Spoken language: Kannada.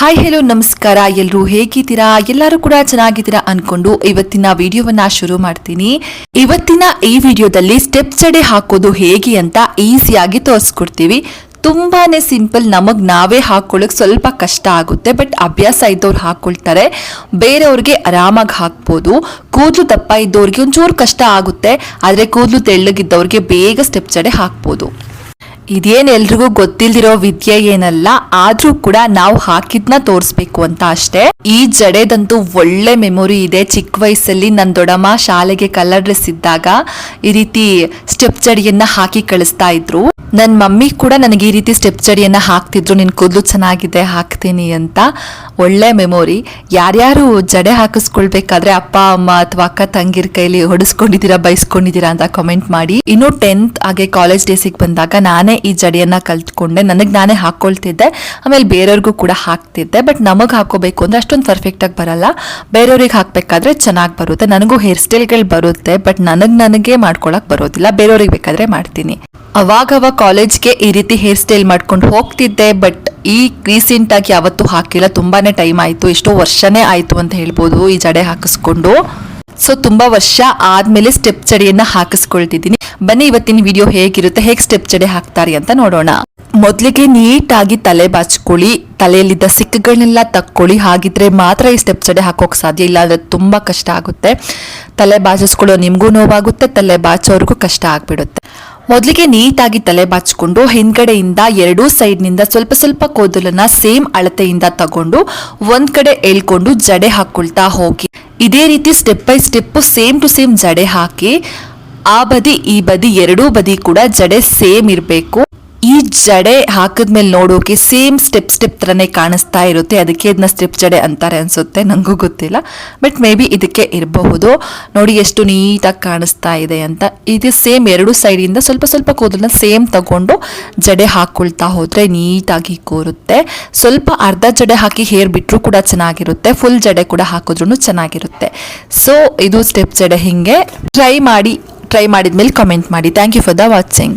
ಹಾಯ್ ಹೆಲೋ ನಮಸ್ಕಾರ. ಎಲ್ಲರೂ ಹೇಗಿದ್ದೀರಾ? ಎಲ್ಲರೂ ಕೂಡ ಚೆನ್ನಾಗಿದ್ದೀರಾ ಅನ್ಕೊಂಡು ಇವತ್ತಿನ ವಿಡಿಯೋವನ್ನ ಶುರು ಮಾಡ್ತೀನಿ. ಇವತ್ತಿನ ಈ ವಿಡಿಯೋದಲ್ಲಿ ಸ್ಟೆಪ್ ಜಡೆ ಹಾಕೋದು ಹೇಗೆ ಅಂತ ಈಸಿಯಾಗಿ ತೋರಿಸ್ಕೊಡ್ತೀವಿ. ತುಂಬಾನೇ ಸಿಂಪಲ್ ನಮಗೆ ನಾವೇ ಹಾಕೊಳ್ಳೋಕೆ ಸ್ವಲ್ಪ ಕಷ್ಟ ಆಗುತ್ತೆ ಬಟ್ ಅಭ್ಯಾಸ ಇದ್ದವ್ರು ಹಾಕ್ಕೊಳ್ತಾರೆ ಬೇರೆಯವ್ರಿಗೆ ಆರಾಮಾಗಿ ಹಾಕ್ಬೋದು. ಕೂದಲು ದಪ್ಪ ಇದ್ದವ್ರಿಗೆ ಒಂಚೂರು ಕಷ್ಟ ಆಗುತ್ತೆ, ಆದ್ರೆ ಕೂದಲು ತೆಳ್ಳಗಿದ್ದವ್ರಿಗೆ ಬೇಗ ಸ್ಟೆಪ್ ಚಡೆ ಹಾಕ್ಬೋದು. ಇದೇನ್ ಎಲ್ರಿಗೂ ಗೊತ್ತಿಲ್ದಿರೋ ವಿದ್ಯೆ ಏನಲ್ಲ, ಆದ್ರೂ ಕೂಡ ನಾವು ಹಾಕಿದ್ನ ತೋರಿಸ್ಬೇಕು ಅಂತ ಅಷ್ಟೇ. ಈ ಜಡೆದಂತೂ ಒಳ್ಳೆ ಮೆಮೊರಿ ಇದೆ. ಚಿಕ್ಕ ವಯಸ್ಸಲ್ಲಿ ನನ್ನ ದೊಡ್ಡಮ್ಮ ಶಾಲೆಗೆ ಕಲರ್ ಡ್ರೆಸ್ ಇದ್ದಾಗ ಈ ರೀತಿ ಸ್ಟೆಪ್ ಚಡಿಯನ್ನ ಹಾಕಿ ಕಳಿಸ್ತಾ ಇದ್ರು. ನನ್ನ ಮಮ್ಮಿ ಕೂಡ ನನಗೆ ಈ ರೀತಿ ಸ್ಟೆಪ್ ಚಡಿಯನ್ನ ಹಾಕ್ತಿದ್ರು. ನಿನ್ ಕೂದಲು ಚೆನ್ನಾಗಿದೆ, ಹಾಕ್ತೀನಿ ಅಂತ. ಒಳ್ಳೆ ಮೆಮೊರಿ. ಯಾರ್ಯಾರು ಜಡೆ ಹಾಕಿಸ್ಕೊಳ್ಬೇಕಾದ್ರೆ ಅಪ್ಪ, ಅಮ್ಮ ಅಥವಾ ಅಕ್ಕ, ತಂಗಿರ್ ಕೈಲಿ ಹೊಡಿಸ್ಕೊಂಡಿದ್ದೀರಾ ಬೈಸ್ಕೊಂಡಿದ್ದೀರಾ ಅಂತ ಕಮೆಂಟ್ ಮಾಡಿ. ಇನ್ನು ಟೆಂತ್ ಹಾಗೆ ಕಾಲೇಜ್ ಡೇಸಿಗೆ ಬಂದಾಗ ನಾನೇ ಈ ಜಡೆಯನ್ನ ಕಲ್ತ್ಕೊಂಡೆ. ನನಗೆ ನಾನೇ ಹಾಕೊಳ್ತಿದ್ದೆ. ಆಮೇಲೆ ಬೇರೆಯವ್ರಿಗೂ ಕೂಡ ಹಾಕ್ತಿದ್ದೆ. ಬಟ್ ನಮಗೆ ಹಾಕೋಬೇಕು ಅಂದ್ರೆ ಅಷ್ಟೊಂದು ಪರ್ಫೆಕ್ಟ್ ಆಗಿ ಬರಲ್ಲ. ಬೇರೆಯವ್ರಿಗೆ ಹಾಕಬೇಕಾದ್ರೆ ಚೆನ್ನಾಗಿ ಬರುತ್ತೆ. ನನಗೂ ಹೇರ್ ಸ್ಟೈಲ್ಗಳು ಬರುತ್ತೆ. ಬಟ್ ನನಗೆ ನನಗೆ ಮಾಡ್ಕೊಳಕ್ ಬರೋದಿಲ್ಲ. ಬೇರೆಯವ್ರಿಗೆ ಬೇಕಾದ್ರೆ ಮಾಡ್ತೀನಿ. ಅವಾಗವಾಗ ಕಾಲೇಜ್ಗೆ ಈ ರೀತಿ ಹೇರ್ ಸ್ಟೈಲ್ ಮಾಡ್ಕೊಂಡು ಹೋಗ್ತಿದ್ದೆ. ಬಟ್ ಈ ರೀಸೆಂಟ್ ಆಗಿ ಯಾವತ್ತೂ ಹಾಕಿಲ್ಲ. ತುಂಬಾನೇ ಟೈಮ್ ಆಯ್ತು. ಎಷ್ಟೋ ವರ್ಷನೇ ಆಯ್ತು ಅಂತ ಹೇಳ್ಬೋದು ಈ ಜಡೆ ಹಾಕಿಸ್ಕೊಂಡು. ಸೊ ತುಂಬಾ ವರ್ಷ ಆದ್ಮೇಲೆ ಸ್ಟೆಪ್ ಜಡೆಯನ್ನ ಹಾಕಿಸ್ಕೊಳ್ತಿದ್ದೀನಿ. ಬನ್ನಿ, ಇವತ್ತಿನ ವಿಡಿಯೋ ಹೇಗಿರುತ್ತೆ, ಹೇಗೆ ಸ್ಟೆಪ್ ಜಡೆ ಹಾಕ್ತಾರೆ ಅಂತ ನೋಡೋಣ. ಮೊದಲಿಗೆ ನೀಟಾಗಿ ತಲೆ ಬಾಚ್ಕೊಳ್ಳಿ, ತಲೆಯಲ್ಲಿದ್ದ ಸಿಕ್ಕಗಳನ್ನೆಲ್ಲ ತಕ್ಕೊಳ್ಳಿ, ಹಾಗಿದ್ರೆ ಮಾತ್ರ ಈ ಸ್ಟೆಪ್ ಜಡೆ ಹಾಕೋಕೆ ಸಾಧ್ಯ ಇಲ್ಲ ಅಂದರೆ ತುಂಬ ಕಷ್ಟ ಆಗುತ್ತೆ. ತಲೆ ಬಾಚಿಸ್ಕೊಳ್ಳೋ ನಿಮಗೂ ನೋವಾಗುತ್ತೆ, ತಲೆ ಬಾಚೋರಿಗೂ ಕಷ್ಟ ಆಗಿಬಿಡುತ್ತೆ. ಮೊದಲಿಗೆ ನೀಟಾಗಿ ತಲೆ ಬಾಚಿಕೊಂಡು, ಹಿಂದ್ಗಡೆಯಿಂದ ಎರಡೂ ಸೈಡ್ನಿಂದ ಸ್ವಲ್ಪ ಸ್ವಲ್ಪ ಕೂದಲನ್ನ ಸೇಮ್ ಅಳತೆಯಿಂದ ತಗೊಂಡು, ಒಂದು ಕಡೆ ಎಳ್ಕೊಂಡು ಜಡೆ ಹಾಕೊಳ್ತಾ ಹೋಗಿ. ಇದೇ ರೀತಿ step by step same to same ಜಡೆ ಹಾಕಿ ಆ ಬದಿ, ಈ ಬದಿ, ಎರಡೂ ಬದಿ ಕೂಡ ಜಡೆ ಸೇಮ್ ಇರಬೇಕು. ಈ ಜಡೆ ಹಾಕಿದ್ಮೇಲೆ ನೋಡೋಕೆ ಸೇಮ್ ಸ್ಟೆಪ್ ಸ್ಟೆಪ್ ತರನೇ ಕಾಣಿಸ್ತಾ ಇರುತ್ತೆ. ಅದಕ್ಕೆ ಇದನ್ನ ಸ್ಟೆಪ್ ಜಡೆ ಅಂತಾರೆ ಅನ್ಸುತ್ತೆ ನನಗೂ ಗೊತ್ತಿಲ್ಲ. ಬಟ್ ಮೇ ಬಿ ಇದಕ್ಕೆ ಇರಬಹುದು. ನೋಡಿ ಎಷ್ಟು ನೀಟಾಗಿ ಕಾಣಿಸ್ತಾ ಇದೆ ಅಂತ. ಇದು ಸೇಮ್ ಎರಡು ಸೈಡಿಂದ ಸ್ವಲ್ಪ ಸ್ವಲ್ಪ ಕೂದಲನ್ನ ಸೇಮ್ ತಗೊಂಡು ಜಡೆ ಹಾಕೊಳ್ತಾ ಹೋದರೆ ನೀಟಾಗಿ ಕೂರುತ್ತೆ. ಸ್ವಲ್ಪ ಅರ್ಧ ಜಡೆ ಹಾಕಿ ಹೇರ್ ಬಿಟ್ಟರೂ ಕೂಡ ಚೆನ್ನಾಗಿರುತ್ತೆ. ಫುಲ್ ಜಡೆ ಕೂಡ ಹಾಕಿದ್ರು ಚೆನ್ನಾಗಿರುತ್ತೆ. ಸೊ ಇದು ಸ್ಟೆಪ್ ಜಡೆ ಹಿಂಗೆ. ಟ್ರೈ ಮಾಡಿ ಟ್ರೈ ಮಾಡಿದ್ಮೇಲೆ ಕಮೆಂಟ್ ಮಾಡಿ. Thank you for the watching